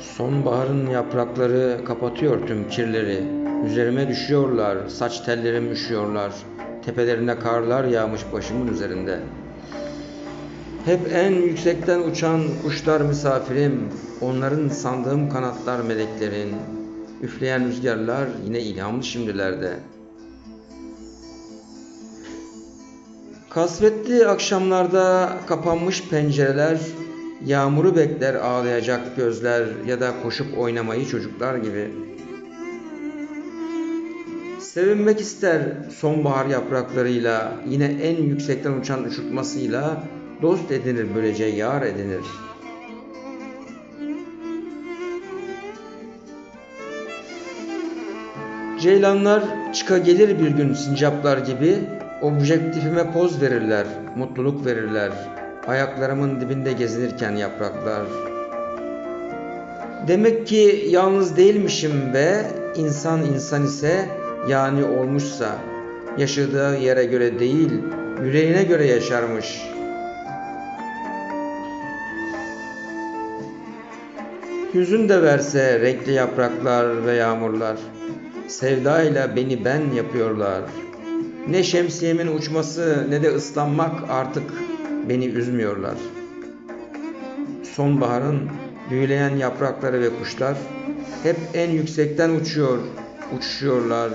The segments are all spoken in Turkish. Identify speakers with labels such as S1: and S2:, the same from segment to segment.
S1: Sonbaharın yaprakları kapatıyor tüm kirleri. Üzerime düşüyorlar, saç tellerim üşüyorlar. Tepelerine karlar yağmış başımın üzerinde. Hep en yüksekten uçan kuşlar misafirim. Onların sandığım kanatlar meleklerin. Üfleyen rüzgarlar yine ilhamlı şimdilerde. Kasvetli akşamlarda kapanmış pencereler, yağmuru bekler ağlayacak gözler ya da koşup oynamayı çocuklar gibi. Sevinmek ister sonbahar yapraklarıyla, yine en yüksekten uçan uçurtmasıyla dost edinir böylece yar edinir. Ceylanlar çıka gelir bir gün sincaplar gibi objektifime poz verirler, mutluluk verirler. Ayaklarımın dibinde gezinirken yapraklar. Demek ki yalnız değilmişim ve insan insan ise yani olmuşsa yaşadığı yere göre değil yüreğine göre yaşarmış. Hüzün de verse renkli yapraklar ve yağmurlar sevdayla beni ben yapıyorlar. Ne şemsiyemin uçması ne de ıslanmak artık beni üzmüyorlar. Sonbaharın büyüleyen yaprakları ve kuşlar hep en yüksekten uçuyor, uçuşuyorlar.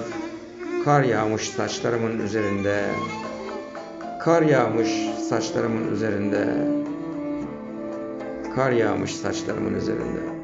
S1: Kar yağmış saçlarımın üzerinde. Kar yağmış saçlarımın üzerinde. Kar yağmış saçlarımın üzerinde.